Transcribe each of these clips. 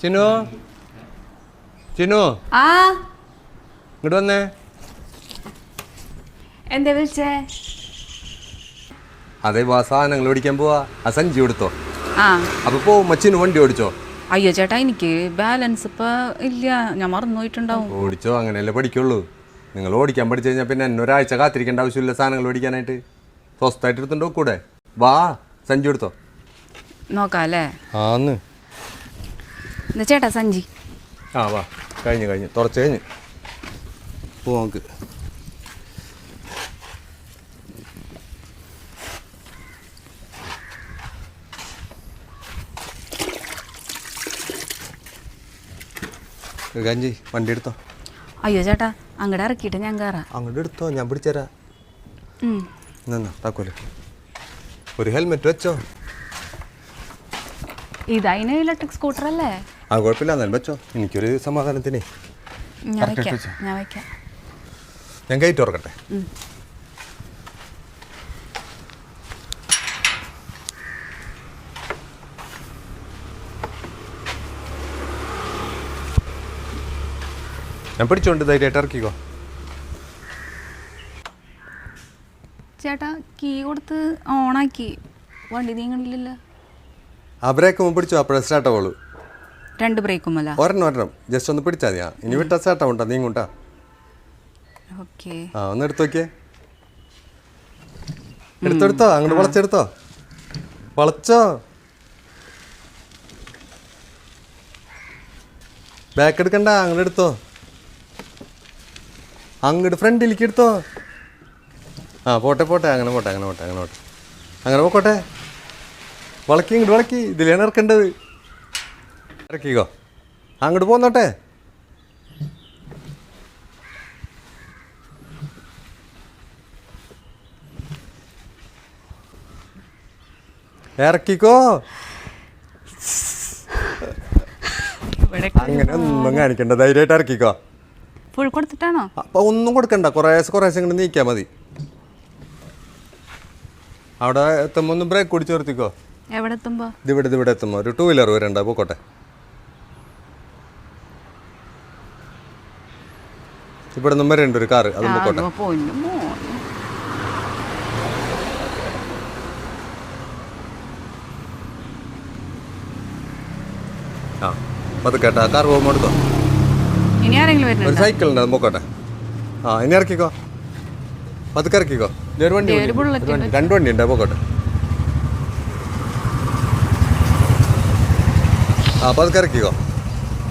ചിനു ചിനു ആ? ഇങ്ങോട്ട് വന്നേ. എന്താ വിളിച്ചേ? അതെ വാ സാധനങ്ങൾ ഓടിക്കാൻ പോവാ. ആ സഞ്ചി എടുത്തോ ആ. അപ്പൊ പോകുമ്പോ ചിനു വണ്ടി ഓടിച്ചോ? അയ്യോ ചേട്ടാ എനിക്ക് ബാലൻസ് ഇപ്പൊ ഇല്ല. ഞാൻ മറന്നു പോയിട്ടുണ്ടാവും. ഓടിച്ചോ അങ്ങനെയല്ലേ പഠിക്കുള്ളൂ. നിങ്ങൾ ഓടിക്കാൻ പഠിച്ചു കഴിഞ്ഞാൽ പിന്നെ എന്നെ ഒരാഴ്ച കാത്തിരിക്കേണ്ട ആവശ്യമില്ല സാധനങ്ങൾ ഓടിക്കാനായിട്ട് സ്വസ്ഥമായിട്ട് എടുത്തുണ്ടോ കൂടെ വാ സഞ്ചി എടുത്തോ നോക്കാം അല്ലേ ആന്ന്. എന്താ ചേട്ടാ സഞ്ചി. ആ വാ. കഴിഞ്ഞു കഴിഞ്ഞു. തുറച്ച് കഴിഞ്ഞു. പോ നമുക്ക്. ഗഞ്ചി വണ്ടി എടുത്തോ? അയ്യോ ചേട്ടാ അങ്ങടെ ഇറക്കിയിട്ട് ഞാൻ കയറാം അങ്ങോട്ട് എടുത്തോ? ഞാൻ പിടിച്ചേരാ. നിന്നോ താക്കോൽ. ഒരു ഹെൽമെറ്റ് വെച്ചോ? ഇതതിന് ഇലക്ട്രിക് സ്കൂട്ടർ അല്ലേ? ആ കുഴപ്പമില്ല. എന്നാലും വെച്ചോ. എനിക്കൊരു സമാധാനത്തിന്. ഞാൻ വെക്കാം ഞാൻ ഞാൻ തുറക്കട്ടെ ഞാൻ പിടിച്ചോണ്ട് ധൈര്യമായിട്ട് ഇറക്കിക്കോ. ചേട്ടാ കീ കൊടുത്ത് ഓണാക്കി. വണ്ടി നീങ്ങണില്ലല്ലോ. അവരെയൊക്കെ മുമ്പ് പിടിച്ചോ? അപ്പോഴേ സ്റ്റാർട്ട് ആവുള്ളൂ. രണ്ട് ബ്രേക്കും അല്ല? ഒരെണ്ണം ഒരെണ്ണം. ജസ്റ്റ് ഒന്ന് പിടിച്ചാൽ മതിയാ ഇനി വിട്ടാ ഉണ്ടോ നീ നീങ്ങൂട്ടാ ഓക്കെ ആ ഒന്ന് എടുത്തു നോക്കിയേ. എടുത്തെടുത്തോ? അങ്ങോട്ട് വളച്ചെടുത്തോ? വളച്ചോ? ബാക്ക് എടുക്കണ്ട. അങ്ങോട്ട് എടുത്തോ? അങ്ങോട്ട് ഫ്രണ്ടിലേക്ക് എടുത്തോ? ആ പോട്ടെ പോട്ടെ. അങ്ങനെ പോട്ടെ അങ്ങനെ പോട്ടെ അങ്ങനെ പോട്ടെ. അങ്ങനെ പോക്കോട്ടെ. വളക്കി ഇങ്ങോട്ട് വളക്കി. ഇതിലാണ് ഇറക്കേണ്ടത്. ഇറക്കിക്കോ. അങ്ങോട്ട് പോന്നോട്ടെ. ഇറക്കിക്കോ. ഇവിടെ അങ്ങനെ ഒന്നും കാണിക്കണ്ട. ധൈര്യമായിട്ട് ഇറക്കിക്കോ. ഫുൾ കൊടുത്തിട്ടാണോ? അപ്പൊ ഒന്നും കൊടുക്കണ്ട. കുറേശ്ശെ കുറേശ്ശെ ഇങ്ങോട്ട് നീക്കിയാൽ മതി. അവിടെ എത്തുമ്പോ ഒന്ന് ബ്രേക്ക് കുടിച്ചു നിർത്തിക്കോ. എവിടെ എത്തുമ്പോ? ഇതിവിടെ ഇതിവിടെ എത്തുമ്പോ. ഒരു ടൂ വീലർ വരണ്ട പോക്കോട്ടെ. ഇവിടെ നിന്നും വരണ്ട ഒരു കാറ് അത് പൊക്കോട്ടെ. ആ, അത് കേട്ടാ കാർ പോകുമ്പോൾ എടുത്തോ. ഇനി ആരെങ്കിലും ഒരു വരുന്നുണ്ടോ? സൈക്കിൾ ഉണ്ട് അത് പോക്കോട്ടെ. ആ ഇനി ഇറക്കിക്കോ. പതുക്കെ ഇറക്കിക്കോ. ദേ ഒരു വണ്ടി ദേ ഒരു വണ്ടി. രണ്ട് വണ്ടി ഉണ്ട് പോക്കോട്ടെ. ആ പതുക്കെ ഇറക്കിക്കോ.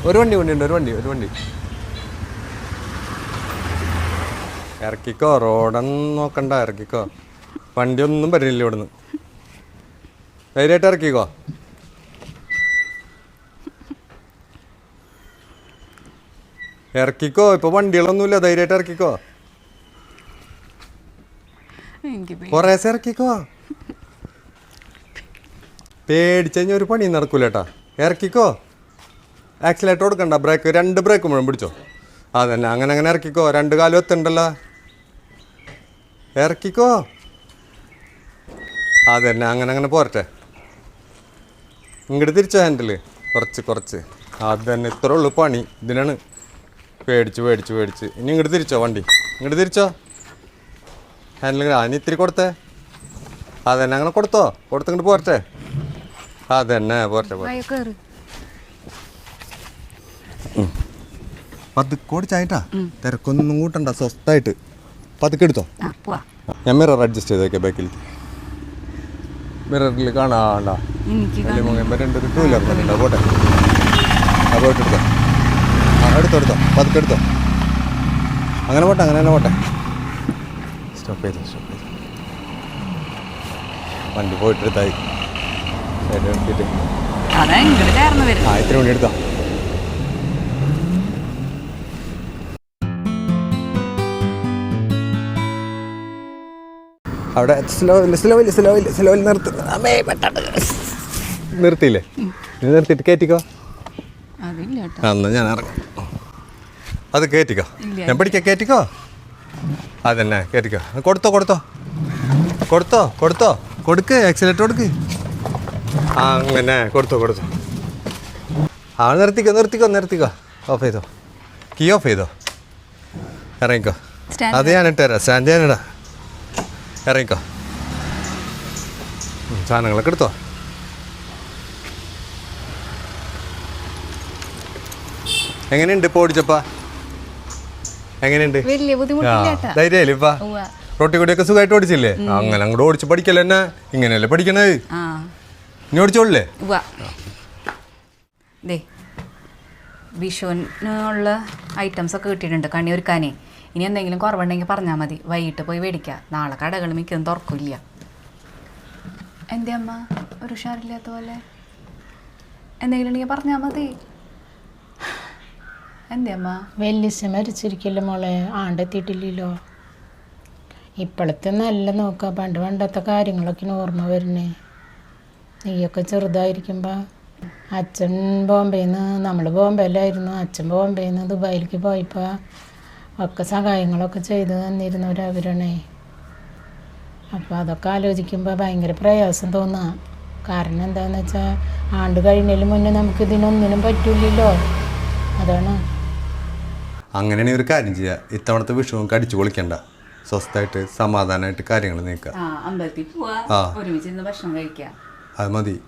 ഒരു വണ്ടി വണ്ടി ഉണ്ട് ഒരു വണ്ടി ഒരു വണ്ടി. ഇറക്കിക്കോ റോഡൊന്നും നോക്കണ്ട ഇറക്കിക്കോ. വണ്ടിയൊന്നും വരില്ല ഇവിടുന്ന്. ധൈര്യമായിട്ട് ഇറക്കിക്കോ. ഇറക്കിക്കോ ഇപ്പൊ വണ്ടികളൊന്നുമില്ല ധൈര്യമായിട്ട് ഇറക്കിക്കോ. കൊറേ ഇറക്കിക്കോ. പേടിച്ചു ഒരു പണി നടക്കൂല ഇറക്കിക്കോ. ആക്സിലേറ്റർ കൊടുക്കണ്ട ബ്രേക്ക്. രണ്ട് ബ്രേക്ക് മുഴുവൻ പിടിച്ചോ. അതന്നെ അങ്ങനെ അങ്ങനെ ഇറക്കിക്കോ. രണ്ട് കാലം എത്തണ്ടല്ലോ ഇറക്കിക്കോ. അതന്നെ അങ്ങനെ അങ്ങനെ പോരട്ടെ. ഇങ്ങോട്ട് തിരിച്ചോ ഹാൻഡിൽ കുറച്ച് കുറച്ച്. അതന്നെ ഇത്ര ഉള്ളു പണി. ഇതിനാണ് പേടിച്ച് പേടിച്ച് പേടിച്ച്. ഇനി ഇങ്ങോട്ട് തിരിച്ചോ വണ്ടി? ഇങ്ങോട്ട് തിരിച്ചോ? ഹാൻഡിൽ അതിന് ഇത്തിരി കൊടുത്തേ. അതന്നെ അങ്ങനെ കൊടുത്തോ? കൊടുത്തിങ്ങോട്ട് പോരട്ടെ. അതന്നെ പോരട്ടെ പോരട്ടെ. പതുക്കോട് ഓടിച്ചായിട്ടാ തിരക്കൊന്നും കൂട്ടണ്ട സ്വസ്ഥായിട്ട്. പതുക്കെ എടുത്തോ? ഞാൻ മിറർ അഡ്ജസ്റ്റ് ചെയ്ത് ബാക്കിൽ മിററിൽ കാണാണ്ട വലിയ മുഖം രണ്ട് ഒരു ടൂ വീലർ മതി പോട്ടെ. ആ പോയിട്ട് എടുത്തോ. ആ എടുത്തോ എടുത്തോ. പതുക്കെ എടുത്തോ. അങ്ങനെ പോട്ടെ അങ്ങനെ തന്നെ പോട്ടെ. സ്റ്റോപ്പ് ചെയ്തു സ്റ്റോപ്പ് ചെയ്തു. വണ്ടി പോയിട്ടെടുത്തായി. സൈഡ് വരും ആ ഇത്ര മണി എടുത്തോ. അവിടെ സ്ലോ സ്ലോ സ്ലോ സ്ലോവിൽ നിർത്തി. അമ്മേ പെട്ടെന്ന്. നിർത്തിയില്ലേ? നീ നിർത്തിയിട്ട് കയറ്റിക്കോ അന്ന് എന്നാ ഞാൻ ഇറങ്ങും. അത് കയറ്റിക്കോ. ഞാൻ പിടിക്കാം കയറ്റിക്കോ അതന്നെ കയറ്റിക്കോ കൊടുത്തോ കൊടുത്തോ. കൊടുത്തോ കൊടുത്തോ. കൊടുക്ക് ആക്സിലേറ്റർ കൊടുക്ക്. ആ അങ്ങനെ കൊടുത്തോ കൊടുത്തോ. ആ നിർത്തിക്കോ നിർത്തിക്കോ നിർത്തിക്കോ. ഓഫ് ചെയ്തോ. കീ ഓഫ് ചെയ്തോ. ഇറങ്ങിക്കോ. അത് ഞാൻ ഇട്ടുതരാം സ്റ്റാൻഡ് ഞാനിടാ. ഇറങ്ങിക്കോ. സാധനങ്ങളൊക്കെ എടുത്തോ. എങ്ങനെയുണ്ട് ഇപ്പോൾ ഓടിച്ചപ്പാ? എങ്ങനെയുണ്ട്? ധൈര്യല്ലേ ഇപ്പാ? റോട്ടി കൂടിയൊക്കെ സുഖമായിട്ട് ഓടിച്ചില്ലേ? അങ്ങനെ അങ്ങോട്ട് ഓടിച്ച് പഠിക്കല്ലേ എന്നെ? ഇങ്ങനെയല്ലേ പഠിക്കണത്? ഇനി ഓടിച്ചോളില്ലേ? വിഷുവിനുള്ള ഐറ്റംസ് ഒക്കെ കിട്ടിയിട്ടുണ്ട്. കണി ഒരുക്കാനേ. ഇനി എന്തെങ്കിലും കുറവുണ്ടെങ്കിൽ പറഞ്ഞാൽ മതി. വൈകിട്ട് പോയി മേടിക്കുക നാളെ കടകൾ മിക്കതും തുറക്കില്ല. എന്തേ അമ്മ? ഒരു ഉഷാറില്ലാത്ത പോലെ. എന്തെങ്കിലും ഉണ്ടെങ്കിൽ പറഞ്ഞാൽ മതി. എന്തേ അമ്മ? വെല്ലിസ് മരിച്ചിരിക്കില്ല മോളെ? ആണ്ടെത്തിയിട്ടില്ലല്ലോ. ഇപ്പോഴത്തെ നല്ല നോക്കുക പണ്ട് പണ്ടത്തെ കാര്യങ്ങളൊക്കെ ഓർമ്മ വരുന്നേ. നീയൊക്കെ ചെറുതായിരിക്കുമ്പോൾ അച്ഛൻ ബോംബെയിൽ നിന്ന് നമ്മൾ ബോംബെയിലായിരുന്നു. അച്ഛൻ ബോംബെയിൽ നിന്ന് ദുബായിലേക്ക് പോയപ്പോൾ ഒക്കെ സഹായങ്ങളൊക്കെ ചെയ്തു തന്നിരുന്നവരവരാണേ അപ്പോൾ അതൊക്കെ ആലോചിക്കുമ്പോൾ ഭയങ്കര പ്രയാസം തോന്നുക കാരണം എന്താണെന്ന് വെച്ചാൽ ആണ്ട് കഴിഞ്ഞതിന് മുന്നേ നമുക്ക് ഇതിനൊന്നിനും പറ്റില്ലല്ലോ. അതാണ്. അങ്ങനെയാണെങ്കിൽ ഒരു കാര്യം ചെയ്യുക ഇത്തവണത്തെ വിഷുവും കടിച്ചു പൊളിക്കണ്ട. സ്വസ്ഥമായിട്ട് സമാധാനമായിട്ട് കാര്യങ്ങൾ നീക്കുക. ആ അമ്പലത്തിൽ പോവാ. ഒരുമിച്ച് ഭക്ഷണം കഴിക്കാം. അത് മതി.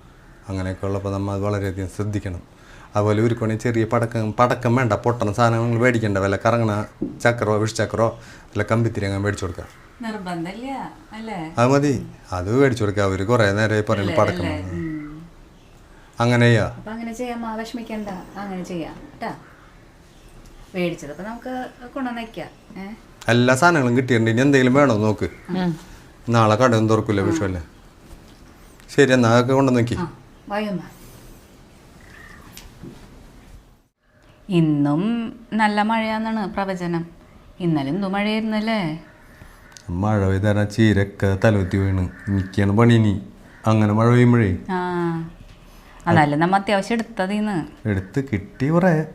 അങ്ങനെയൊക്കെ ഉള്ളപ്പോൾ നമ്മൾ അത് വളരെയധികം ശ്രദ്ധിക്കണം. അതുപോലെ ഉരുക്കണി ചെറിയ പടക്കം പടക്കം വേണ്ട പൊട്ടണ സാധനങ്ങൾ മേടിക്കേണ്ട വല്ല കറങ്ങണ ചക്രോ വിഷചക്രോ വല്ല കമ്പിത്തിരി അങ്ങനെ മേടിച്ചു കൊടുക്കുക. അല്ലേ? അത് മതി. അത് മേടിച്ചു കൊടുക്കുക. അവർ കുറേ നേരമായി പറയുന്നത് പടക്കം അങ്ങനെയാ. അങ്ങനെ ചെയ്യാ. അങ്ങനെ ചെയ്യാം. വിഷമിക്കണ്ട. അങ്ങനെ നമുക്ക് എല്ലാ സാധനങ്ങളും കിട്ടിയിട്ടുണ്ട്. ഇനി എന്തെങ്കിലും വേണോ നോക്ക്. നാളെ കടയൊന്നും തുറക്കില്ല വിഷുവല്ലേ? ശരി എന്നാ അതൊക്കെ കൊണ്ടുവന്ന് നോക്കി വായമ്മ ഇന്നും നല്ല മഴയാന്നാണ് പ്രവചനം. ഇന്നലെ എന്തു മഴയായിരുന്നല്ലേ? മഴ പെയ്താ ചീരക്ക തലവത്തി വീണ്. എനിക്കാണ് പണി ഇനി. അങ്ങനെ മഴ പെയ്യുമ്പോഴേ. ആ അതല്ല നമ്മ അത്യാവശ്യം എടുത്തതിന്ന്. എടുത്ത് കിട്ടി കുറേ.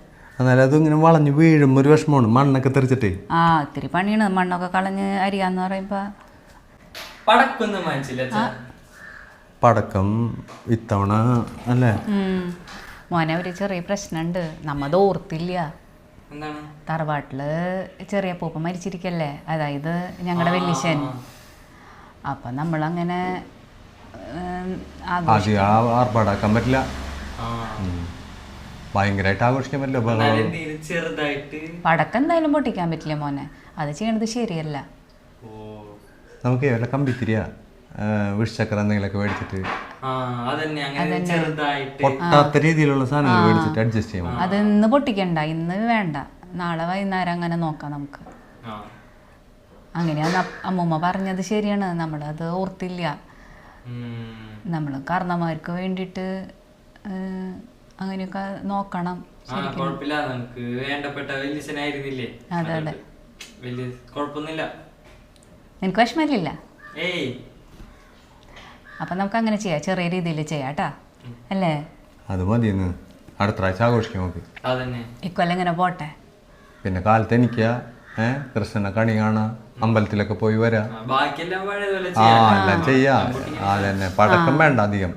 എന്നാലും അതിങ്ങനെ വളഞ്ഞ് വീഴുമ്പോൾ ഒരു വിഷമമാണ്. മണ്ണൊക്കെ തെറിച്ചിട്ടേ. ആ ഇത്തിരി പണിയാണ്. മണ്ണൊക്കെ കളഞ്ഞ് അരിയാന്ന് പറയുമ്പോ. പടക്കൊന്നും വാങ്ങിച്ചില്ല. പടക്കം ഇത്തവണ അല്ലേ? മോനെ ഒരു ചെറിയ പ്രശ്നമുണ്ട് നമ്മത് ഓർത്തില്ല. എന്താണ്? തറവാട്ടിൽ ചെറിയ പൂപ്പ മരിച്ചിരിക്കല്ലേ? അതായത് ഞങ്ങളുടെ വെല്ലിശൻ അപ്പൊ നമ്മളങ്ങനെ ആർപ്പാടാക്കാൻ പറ്റില്ല. ആ. ഭയങ്കരമായിട്ട് ആഘോഷിക്കാൻ പറ്റില്ല പടക്കം എന്തായാലും പൊട്ടിക്കാൻ പറ്റില്ല മോനെ. അത് ചെയ്യണത് ശരിയല്ല. ഓ. നമുക്ക് വല്ല കമ്പിത്തിരിയ വിഷചക്ര എന്തെങ്കിലുമൊക്കെ മേടിച്ചിട്ട് ആ അതന്നെ അങ്ങനെ ചെറുതായിട്ട്. പൊട്ടാത്ത രീതിയിലുള്ള സാധനങ്ങൾ മേടിച്ചിട്ട് അഡ്ജസ്റ്റ് ചെയ്യാം അത് ഇന്ന് പൊട്ടിക്കണ്ട ഇന്ന് വേണ്ട. നാളെ വൈകുന്നേരം അങ്ങനെ നോക്കാം നമുക്ക്. ആ. അങ്ങനെയാണ് അമ്മൂമ്മ പറഞ്ഞത് ശരിയാണ്. നമ്മളത് ഓർത്തില്ല. നമ്മൾ നമ്മൾ കാരണന്മാർക്ക് വേണ്ടിയിട്ട് അങ്ങനെയൊക്കെ നോക്കണം കുഴപ്പമില്ല. നമുക്ക് വേണ്ടപ്പെട്ട അതെ, അതെ. വലിയ കുഴപ്പമൊന്നുമില്ല. നിനക്ക് വിഷമമില്ല ഏയ് അപ്പം നമുക്ക് അങ്ങനെ ചെയ്യാം. ചെറിയ രീതിയിൽ ചെയ്യാം കേട്ടാ അല്ലേ? അത് മതി അടുത്ത പ്രാവശ്യം ആഘോഷിക്കാം നമുക്ക് ഇക്കൊല്ലം ഇങ്ങനെ പോട്ടെ. പിന്നെ കാലത്ത് എനിക്കാ ഏഹ് കൃഷ്ണനെ കണി കാണാം അമ്പലത്തിലൊക്കെ പോയി വരാം. ആ, ചെയ്യാം. എല്ലാം ചെയ്യാം. അതന്നെ. പടക്കം വേണ്ട അധികം.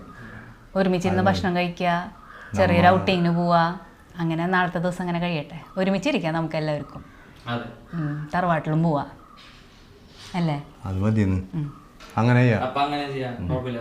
ഒരുമിച്ചിരുന്ന് ഭക്ഷണം കഴിക്കുക ചെറിയൊരു ഔട്ടിങ്ങിന് പോവാ. അങ്ങനെ നാളത്തെ ദിവസം അങ്ങനെ കഴിയട്ടെ. ഒരുമിച്ചിരിക്കാം നമുക്ക് എല്ലാവർക്കും. തറവാട്ടിലും പോവാ. അല്ലേ? അത് അങ്ങനെ ചെയ്യാം. അപ്പൊ അങ്ങനെ ചെയ്യാം. കുഴപ്പമില്ല.